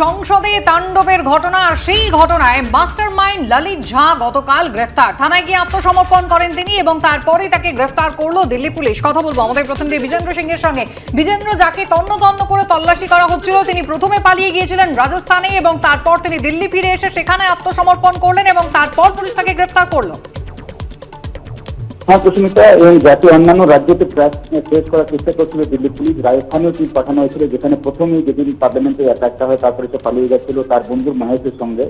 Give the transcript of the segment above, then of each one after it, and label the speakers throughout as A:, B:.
A: সংসদে তাণ্ডবের ঘটনা, আর সেই ঘটনায় মাস্টার মাইন্ড ললিত ঝা গতকাল গ্রেফতার। থানায় গিয়ে আত্মসমর্পণ করেন তিনি এবং তারপরেই তাকে গ্রেফতার করল দিল্লি পুলিশ। কথা বলব আমাদের প্রতিনিধি বিজেন্দ্র সিং এর সঙ্গে। বিজেন্দ্র, যাকে তন্ন তন্ন করে তল্লাশি করা হচ্ছিল, তিনি প্রথমে পালিয়ে গিয়েছিলেন রাজস্থানে এবং তারপর তিনি দিল্লি ফিরে এসে সেখানে আত্মসমর্পণ করলেন এবং তারপর পুলিশ তাকে গ্রেফতার করল।
B: হ্যাঁ কুসুমিতা এবং যাতে অন্যান্য রাজ্যতে ট্রেস করার চেষ্টা করছিল দিল্লি পুলিশ রাজস্থানেও টিম পাঠানো হয়েছিল, যেখানে প্রথমেই যেদিন পার্লামেন্টে অ্যাটাকটা হয়, তারপরে সে পালিয়ে গেছিল তার বন্ধু মহেশের সঙ্গে।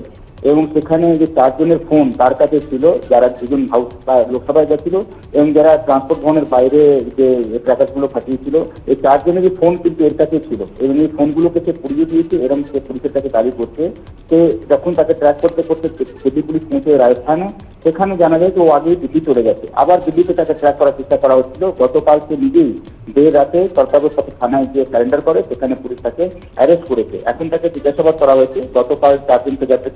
B: এবং সেখানে যে চারজনের ফোন তার কাছে ছিল, যারা দুজন হাউস লোকসভায় গেছিল এবং যারা ট্রান্সপোর্ট ভবনের বাইরে যে ট্র্যাকারগুলো ফাটিয়েছিল এই চারজনের যে ফোন কিন্তু এর কাছে ছিল। এবং এই ফোনগুলোকে সে পুড়িয়ে দিয়েছে এরকম সে পুলিশের কাছে দাবি করছে, সে যখন তাকে ট্র্যাক করতে করতে দিল্লি পুলিশ পৌঁছে রাজস্থানে, সেখানে জানা যায় যে ও আগেই দিল্লি চলে গেছে। আবার দিল্লিতে তাকে ট্র্যাক করার চেষ্টা করা হচ্ছিল। গতকাল সে নিজেই দের রাতে কর্তাবের সাথে থানায় গিয়ে সারেন্ডার করে, সেখানে পুলিশ তাকে অ্যারেস্ট করেছে। এখন তাকে জিজ্ঞাসাবাদ করা হয়েছে। গতকাল চার দিনকে যাতে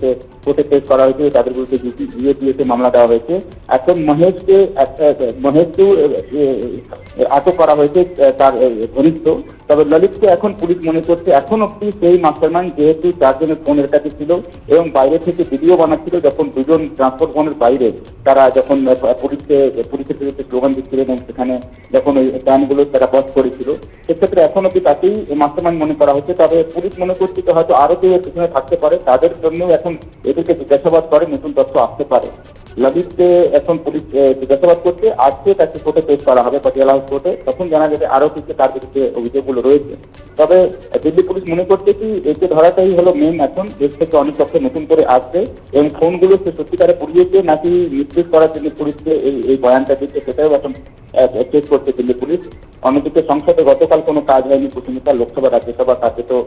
B: কোর্টে কেস করা হয়েছে, তাদের বিরুদ্ধে ইউএপিএসে মামলা দেওয়া হয়েছে। এখন মহেশকে মহেশকেও আটক করা হয়েছে তার ঘনিষ্ঠ। তবে ললিতকে এখন পুলিশ মনে করছে, এখন অব্দি সেই মাস্টারমাইন্ড যেহেতু চারজনের ফোনের কাছে ছিল এবং বাইরে থেকে ভিডিও বানাচ্ছিল, যখন দুজন ট্রান্সপোর্ট ভবনের বাইরে, তারা যখন পুলিশকে, পুলিশের বিরুদ্ধে স্লোগান দিচ্ছিলেন এবং সেখানে যখন ওই ট্যানগুলো তারা বস করেছিল। সেক্ষেত্রে এখন অব্দি তাকেই মাস্টারমাইন্ড মনে করা হচ্ছে। তবে পুলিশ মনে করছে যে হয়তো আরও কেউ পিছনে থাকতে পারে। তাদের জন্য এখন এদেরকে জিজ্ঞাসাবাদ করে, নতুন তথ্য আসতে পারে। ললিতকে এখন পুলিশ জিজ্ঞাসাবাদ করছে। আজকে তাকে কোর্টে পেশ করা হবে, পাটিয়ালা হাউস কোর্টে। তখন জানা যাবে আরও কিছু তার বিরুদ্ধে অভিযোগগুলো রয়েছে। তবে দিল্লি পুলিশ মনে করছে কি, একে ধরাটাই হলো মেন এখন দেশ থেকে অনেক তথ্য নতুন করে আসছে এবং ফোনগুলো সে সত্যিকারে পুড়িয়েছে নাকি নিশ্চিত করার জন্য পুলিশকে এই এই বয়ানটা দিচ্ছে, সেটাও এখন চেক করছে দিল্লি পুলিশ। অন্যদিকে সংসদে গতকাল কোনো কাজ হয়নি কুসুমিতা লোকসভা, রাজ্যসভা তাতে তো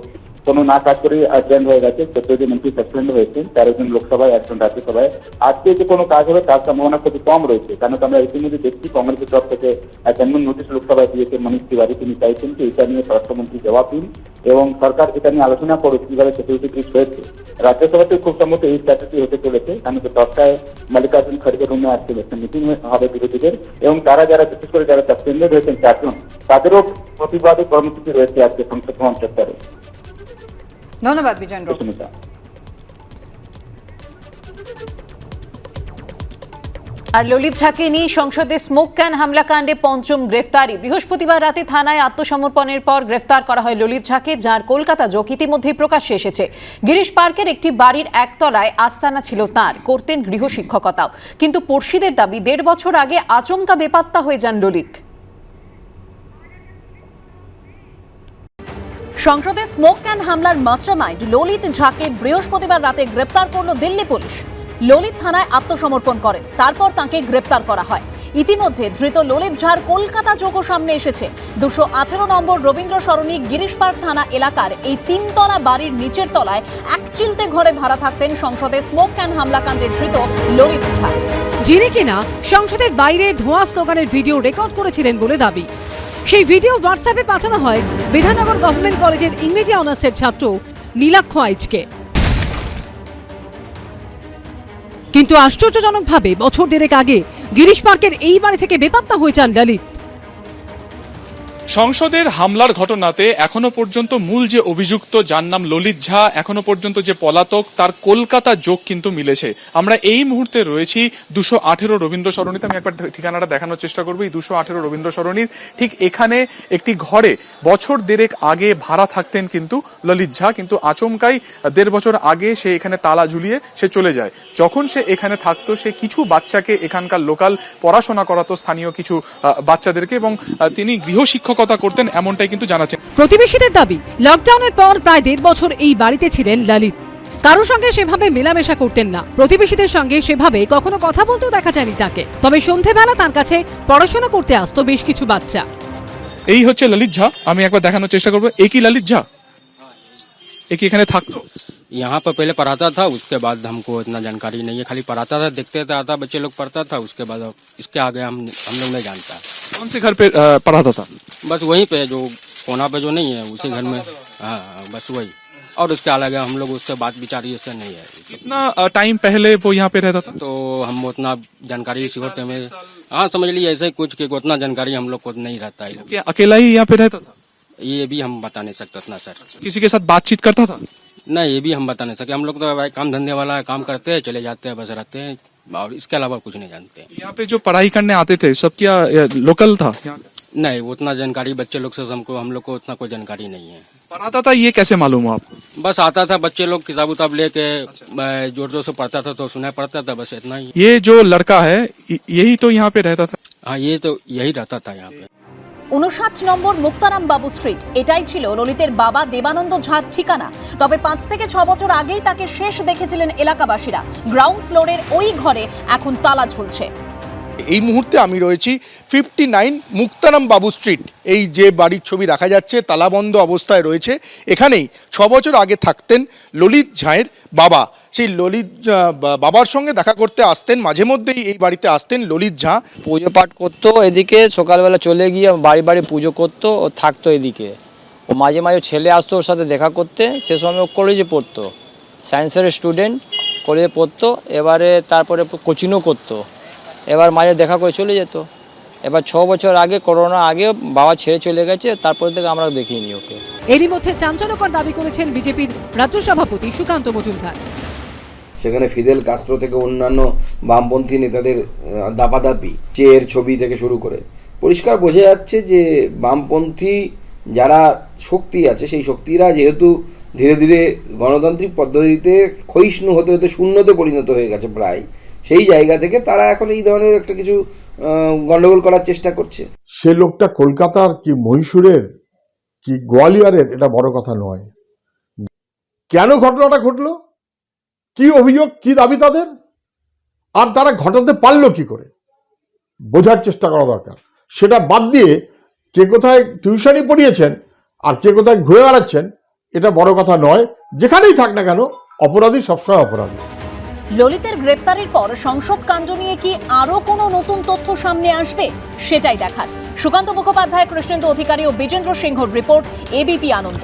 B: কোনো না কাজ করে অ্যাডজেন্ড হয়ে গেছে। চোদ্দ জন এমপি সাসপেন্ড হয়েছে। তেরো জন লোকসভায়, একজন রাজ্যসভায়। আজকে যে কোনো কাজ হবে তার সম্ভাবনা খুবই কম রয়েছে। কারণ আমরা ইতিমধ্যে দেখছি কংগ্রেসের তরফ থেকে অ্যাসাইনমেন্ট নোটিশ লোকসভায় দিয়েছে মনীষ তিওয়ারি। তিনি চাইছেন যে এটা নিয়ে স্বরাষ্ট্রমন্ত্রী জবাব দিন এবং সরকার এটা নিয়ে আলোচনা করুক, কীভাবে সিকিউরিটি ব্রিজ হয়েছে। রাজ্যসভাতে খুব সম্ভবত এই স্ট্র্যাটেজি হতে চলেছে। কারণ যে দশটায় মাল্লিকার্জুন খড়গে রুমে আসছে একটা মিটিং হবে বিরোধীদের এবং তারা যারা বিশেষ করে যারা সাসপেন্ডেড হয়েছেন চারজন তাদেরও প্রতিবাদী কর্মসূচি রয়েছে আজকে সংসদ ভবন চত্বরে।
A: ধন্যবাদ বিজেন্দ্র
C: আর ললিত ঝাকে নিয়ে সংসদে স্মোক ক্যান হামলাকাণ্ডে পঞ্চম গ্রেফতারি। বৃহস্পতিবার রাতে থানায় আত্মসমর্পণের পর গ্রেফতার করা হয় ললিত ঝাকে যার কলকাতা যোগ ইতিমধ্যেই প্রকাশ্যে এসেছে। গিরিশ পার্কের একটি বাড়ির একতলায় আস্তানা ছিল তার করতেন গৃহশিক্ষকতাও। কিন্তু পড়শিদের দাবি দেড় বছর আগে আচমকা বেপাত্তা হয়ে যান ললিত। সংসদে স্মোক ক্যান হামলার মাস্টারমাইন্ড। ললিত ঝাকে বৃহস্পতিবার রাতে গ্রেপ্তার করল দিল্লি পুলিশ। ললিত থানায় আত্মসমর্পণ করেন। তারপর তাকে গ্রেপ্তার করা হয়। ইতিমধ্যে ধৃত ললিত ঝার কলকাতা যোগও সামনে এসেছে। দুশো আঠেরো নম্বর রবীন্দ্র সরণি গিরিশ পার্ক থানা এলাকার এই তিনতলা বাড়ির নিচের তলায় এক চিলতে ঘরে ভাড়া থাকতেন সংসদে স্মোক ক্যান হামলাকাণ্ডে ধৃত ললিত ঝা
D: যিনি কিনা সংসদের বাইরে ধোঁয়া স্লোগানের ভিডিও রেকর্ড করেছিলেন বলে দাবি। সেই ভিডিও হোয়াটসঅ্যাপে পাঠানো হয় বিধাননগর গভর্নমেন্ট কলেজের ইংরেজি অনার্সের ছাত্র নীলাক্ষ আইজকে কিন্তু আশ্চর্যজনকভাবে বছর দেড়েক আগে গিরিশ পার্কের এই বাড়ি থেকে বেপাত্তা হয়ে যান ললিত।
E: সংসদের হামলার ঘটনাতে এখনও পর্যন্ত মূল যে অভিযুক্ত, যার নাম ললিত ঝা, এখনও পর্যন্ত যে পলাতক, তার কলকাতা যোগ কিন্তু মিলেছে। আমরা এই মুহূর্তে রয়েছি দুশো আঠেরো রবীন্দ্র সরণিতে। আমি একবার ঠিকানাটা দেখানোর চেষ্টা করব। এই দুশো আঠেরো রবীন্দ্র সরণির ঠিক এখানে একটি ঘরে বছর দেড়েক আগে ভাড়া থাকতেন কিন্তু ললিত ঝা, কিন্তু আচমকাই দেড় বছর আগে সে এখানে তালা ঝুলিয়ে সে চলে যায়। যখন সে এখানে থাকতো, সে কিছু বাচ্চাকে এখানকার লোকাল পড়াশোনা করাতো স্থানীয় কিছু বাচ্চাদেরকে এবং তিনি তিনি গৃহশিক্ষকতা করতেন এমনটাই কিন্তু জানাচ্ছেন।
D: প্রতিবেশীদের দাবি লকডাউনের পর প্রায় দেড় বছর এই বাড়িতে ছিলেন ললিত। কারোর সঙ্গে সেভাবে মেলামেশা করতেন না। প্রতিবেশীদের সঙ্গে সেভাবে কখনো কথা বলতেও দেখা যায়নি তাকে। তবে সন্ধেবেলা তার কাছে পড়াশোনা করতে আসতো বেশ কিছু বাচ্চা।
E: এই হচ্ছে ললিত ঝা আমি একবার দেখানোর চেষ্টা করব। একই ললিত ঝা? एक एखाने तो।
F: यहाँ पर पहले पढ़ाता था उसके बाद हमको इतना जानकारी नहीं है खाली पढ़ाता था देखते था आता बच्चे लोग पढ़ता था उसके बाद इसके आगे हम हम लोग नहीं जानता।
E: कौन से घर पे पढ़ाता था?
F: बस वहीं पे जो कोना पे जो नहीं है उसी घर में। हाँ, हाँ बस वही। और उसके अलग हम लोग उससे बात विचार ऐसे नहीं है।
E: कितना टाइम पहले वो यहाँ पे रहता था?
F: तो हम उतना जानकारी इसी होते हमें हाँ समझ लीजिए ऐसे कुछ की उतना जानकारी हम लोग को नहीं रहता है।
E: तो अकेला ही यहाँ पे रहता था?
F: ये भी हम बता नहीं सकते उतना सर।
E: किसी के साथ बातचीत करता था?
F: नहीं ये भी हम बता नहीं सके हम लोग तो भाई काम धंधे वाला है काम करते हैं चले जाते हैं बस रहते हैं और इसके अलावा कुछ नहीं जानते।
E: यहाँ पे जो पढ़ाई करने आते थे सब क्या लोकल था?
F: नहीं उतना जानकारी बच्चे लोग से हमको हम लोग को उतना कोई जानकारी नहीं है।
E: पढ़ाता था ये कैसे मालूम आपको?
F: बस आता था बच्चे लोग किताब उताब लेके ज़ोर ज़ोर से पढ़ता था तो सुना पड़ता था बस इतना ही।
E: ये जो लड़का है यही तो यहाँ पे रहता था?
F: हाँ ये तो यही रहता था यहाँ पे।
C: উনষাট নম্বর মুক্তারাম বাবু স্ট্রিট এটাই ছিল ললিতের বাবা দেবানন্দ ঝাঁর ঠিকানা। তবে পাঁচ থেকে ছ বছর আগেই তাকে শেষ দেখেছিলেন এলাকাবাসীরা। গ্রাউন্ড ফ্লোরের ওই ঘরে এখন তালা ঝুলছে।
G: এই মুহূর্তে আমি রয়েছি ফিফটি নাইন মুক্তারাম বাবু স্ট্রিট। এই যে বাড়ির ছবি দেখা যাচ্ছে, তালাবন্ধ অবস্থায় রয়েছে। এখানেই ছ বছর আগে থাকতেন ললিত ঝাঁয়ের বাবা। সেই ললিত বাবার সঙ্গে দেখা করতে আসতেন, মাঝে মধ্যেই এই বাড়িতে আসতেন ললিত ঝাঁ।
H: পুজো পাঠ করতো এদিকে, সকালবেলা চলে গিয়ে বাড়ি বাড়ি পুজো করতো, ও থাকতো এদিকে। ও মাঝে মাঝে ছেলে আসতো ওর সাথে দেখা করতে, সে সময় ও কলেজে পড়তো। সায়েন্সের স্টুডেন্ট কলেজে পড়তো, এবারে তারপরে কোচিংও করতো। এবার মাঝে দেখা করে চলে যেত। এবার ছ বছর আগে করোনা আগে বাবা ছেড়ে চলে গেছে তারপর থেকে আমরা দেখিনি ওকে।
D: এরই মধ্যে চাঞ্চল্যকর দাবি করেছেন বিজেপির রাজ্য সভাপতি সুকান্ত মজুমদার।
I: সেখানে ফিদেল কাস্ট্রো থেকে অন্যান্য বামপন্থী নেতাদের দাপাদাপি চেয়ের ছবি থেকে শুরু করে। পরিষ্কার বোঝা যাচ্ছে যে বামপন্থী যারা শক্তি আছে সেই শক্তিরা যেহেতু ধীরে ধীরে গণতান্ত্রিক পদ্ধতিতে ক্ষয়িষ্ণু হতে হতে শূন্যতে পরিণত হয়ে গেছে প্রায়। সেই জায়গা থেকে তারা এখন এই ধরনের একটা কিছু গন্ডগোল করার চেষ্টা করছে।
J: সে লোকটা কলকাতার কি মহীশূরের, কি গোয়ালিয়রের, এটা বড় কথা নয়। কেন ঘটনাটা ঘটলো? কি অভিযোগ, কি দাবি তাদের? আর তারা ঘটাতে পারল কি করে? বোঝার চেষ্টা করা দরকার। সেটা বাদ দিয়ে কে কোথায় টিউশনই পড়িয়েছেন আর কে কোথায় ঘুরে বেড়াচ্ছেন, এটা বড় কথা নয়। যেখানেই থাক না কেন, অপরাধী সবসময় অপরাধী।
C: ললিতের গ্রেপ্তারের পর সংসদ কাণ্ড নিয়ে কি আরও কোনো নতুন তথ্য সামনে আসবে, সেটাই দেখার। সুকান্ত মুখোপাধ্যায়, কৃষ্ণেন্দু অধিকারী ও বিজেন্দ্র সিংহর রিপোর্ট এবিপি আনন্দ।